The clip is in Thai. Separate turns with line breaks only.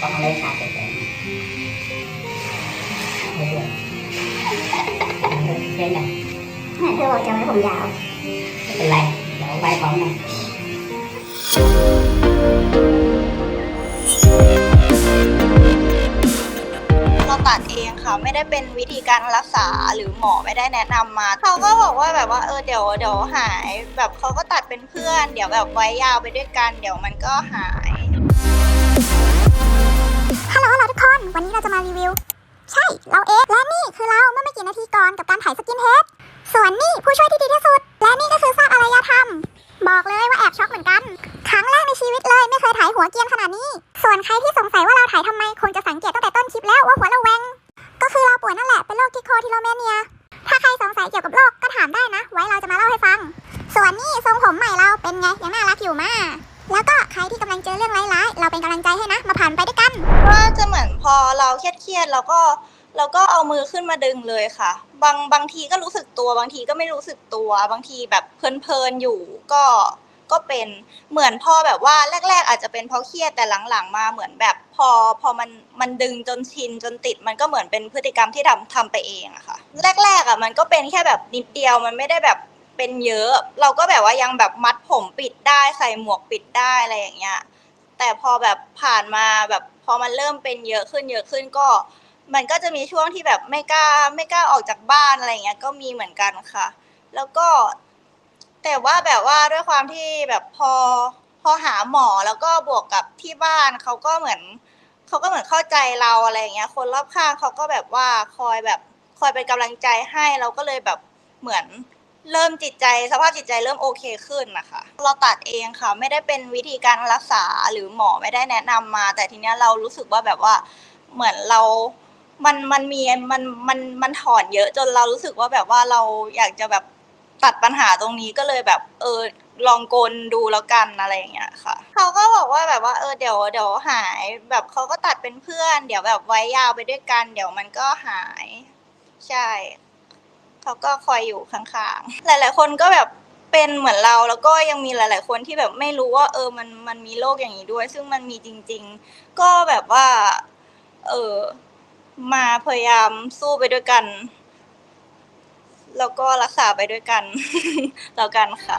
ต้องเอาเลาดเสร็จเลยไม่เดือดเล่นกัน
แม่เธอบอกจะไว้ผมยาว
ไม่เป็นไรเดี๋ยวไปพร้อมกัน
เราตัดเองค่ะไม่ได้เป็นวิธีการรักษาหรือหมอไม่ได้แนะนำมาเขาก็บอกว่าแบบว่าเออเดี๋ยวเดี๋ยวหายแบบเขาก็ตัดเป็นเพื่อน เดี๋ยวแบบไว้ยาวไปด้วยกัน เดี๋ยวมันก็หาย
กคน วันนี้เราจะมารีวิว ใช่ เราเองและนี่คือเราเมื่อไม่กี่นาทีก่อนกับการถ่ายสกินเฮดส่วนนี่ผู้ช่วยที่ดีที่สุด และนี่ก็คือซากอารยธรรม บอกเลยว่าแอบช็อกเหมือนกัน ครั้งแรกในชีวิตเลยไม่เคยถ่ายหัวเกียนขนาดนี้ ส่วนใครที่สงสัยว่าเราถ่ายทำไมคงจะสังเกตตั้งแต่ต้นคลิปแล้วว่าหัวเราแหวง ก็คือเราป่วยนั่นแหละเป็นโรคทิโคทิโลเมเนีย ถ้าใครสงสัยเกี่ยวกับโรคก็ถามได้นะ ไว้เราจะมาเล่าให้ฟัง ส่วนนี่ทรงผมใหม่เราเป็นไงยังน่ารักอยู่มากแล้วก็ใครที่กำลังเจอเรื่องร้ายๆ เราเป็นกำลังใจให้นะ มาผ่านไปด้วยกัน
ว่าจะเหมือนพอเราเครียดๆเราก็เราก็เอามือขึ้นมาดึงเลยค่ะ บางบางทีก็รู้สึกตัวบางทีก็ไม่รู้สึกตัว บางทีแบบเพลินๆอยู่ก็ก็เป็นเหมือนพอแบบว่าแรก ๆ อาจจะเป็นเพราะเครียดแต่หลังๆ มาเหมือนแบบพอพอมันมันดึงจนชินจนติด มันก็เหมือนเป็นพฤติกรรมที่ทำทำไปเองอะค่ะ แรกๆอะมันก็เป็นแค่แบบนิดเดียวมันไม่ได้แบบเป็นเยอะ เราก็แบบว่ายังแบบมัดผมปิดได้ใส่หมวกปิดได้อะไรอย่างเงี้ยแต่พอแบบผ่านมาแบบ อมันเริ่มเป็นเยอะขึ้นเยอะขึ้นก็ มันก็จะมีช่วงที่แบบไม่กล้าไม่กล้าออกจากบ้านอะไรเงี้ยก็มีเหมือนกันค่ะ แล้วก็ แต่ว่าแบบว่าด้วยความที่แบบพอพอหาหมอแล้วก็บวกกับที่บ้านเขาก็เหมือนเขาก็เหมือนเข้าใจเราอะไรเงี้ย คนรอบข้างเขาก็แบบว่าคอยแบบคอยเป็นกำลังใจให้เราก็เลยแบบเหมือน เริ่มจิตใจสภาพจิตใจเริ่มโอเคขึ้นนะคะเราตัดเองค่ะ ไม่ได้เป็นวิธีการรักษาหรือหมอไม่ได้แนะนำมา แต่ทีเนี้ยเรารู้สึกว่าแบบว่าเหมือนเรา มันมันมีมันมันมันถอนเยอะจนเรารู้สึกว่าแบบว่าเราอยากจะแบบตัดปัญหาตรงนี้ก็เลยแบบเออลองโกนดูแล้วกันอะไรอย่างเงี้ยค่ะเขาก็บอกว่าแบบว่าเออเดี๋ยวเดี๋ยวหายแบบเขาก็ตัดเป็นเพื่อน เดี๋ยวแบบไว้ยาวไปด้วยกัน เดี๋ยวมันก็หาย ใช่ เขาก็คอยอยู่ข้างๆ หลาย ๆ คนก็แบบเป็นเหมือนเราแล้วก็ยังมีหลาย ๆ คนที่แบบไม่รู้ว่า เออมันมันมีโรคอย่างนี้ด้วย ซึ่งมันมีจริง ๆ ก็แบบว่า เออมาพยายามสู้ไปด้วยกัน แล้วก็รักษาไปด้วยกัน แล้วกันค่ะ